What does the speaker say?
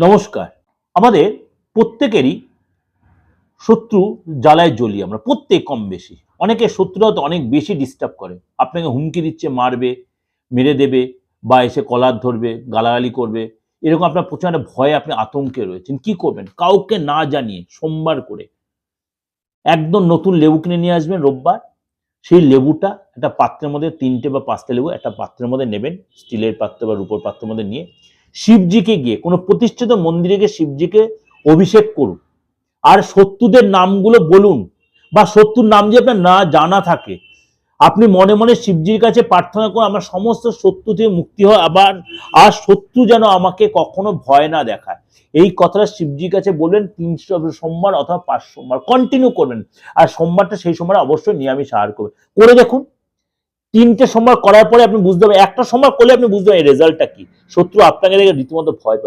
নমস্কার। আমাদের প্রত্যেকেরই শত্রু জ্বালায় জ্বলি আমরা, প্রত্যেক কম বেশি। অনেকে শত্রুরা তো অনেক বেশি ডিস্টার্ব করে। আপনাকে হুমকি দিচ্ছে, মারবে, মেরে দেবে বা এসে কলার ধরবে, গালাগালি করবে। এরকম আপনার প্রচুর একটা ভয়ে আপনি আতঙ্কে রয়েছেন। কি করবেন? কাউকে না জানিয়ে সোমবার করে একদম নতুন লেবু কিনে নিয়ে আসবেন রোববার। সেই লেবুটা একটা পাত্রের মধ্যে, তিনটে বা পাঁচটা লেবু একটা পাত্রের মধ্যে নেবেন। স্টিলের পাত্র বা রূপোর পাত্রের মধ্যে নিয়ে শিবজিকে গিয়ে, কোনো প্রতিষ্ঠিত মন্দিরে গিয়ে শিবজিকে অভিষেক করুন। আর শত্রুদের নামগুলো বলুন, বা শত্রুর নাম যদি আপনার না জানা থাকে, আপনি মনে মনে শিবজির কাছে প্রার্থনা করুন, আমার সমস্ত শত্রু থেকে মুক্তি হয় আবার, আর শত্রু যেন আমাকে কখনো ভয় না দেখায়। এই কথাটা শিবজির কাছে বলবেন তিনশো সোমবার অথবা পাঁচ সোমবার। কন্টিনিউ করবেন। আর সোমবারটা সেই সোমবার অবশ্যই নিরামিষ আহার করবেন। করে দেখুন। তিনটে সোমবার করার পরে আপনি বুঝতে পারবেন, একটা সোমবার করলে আপনি বুঝতে পারবেন রেজাল্টটা কি। শত্রু আপনাকে দেখে রীতিমতো ভয়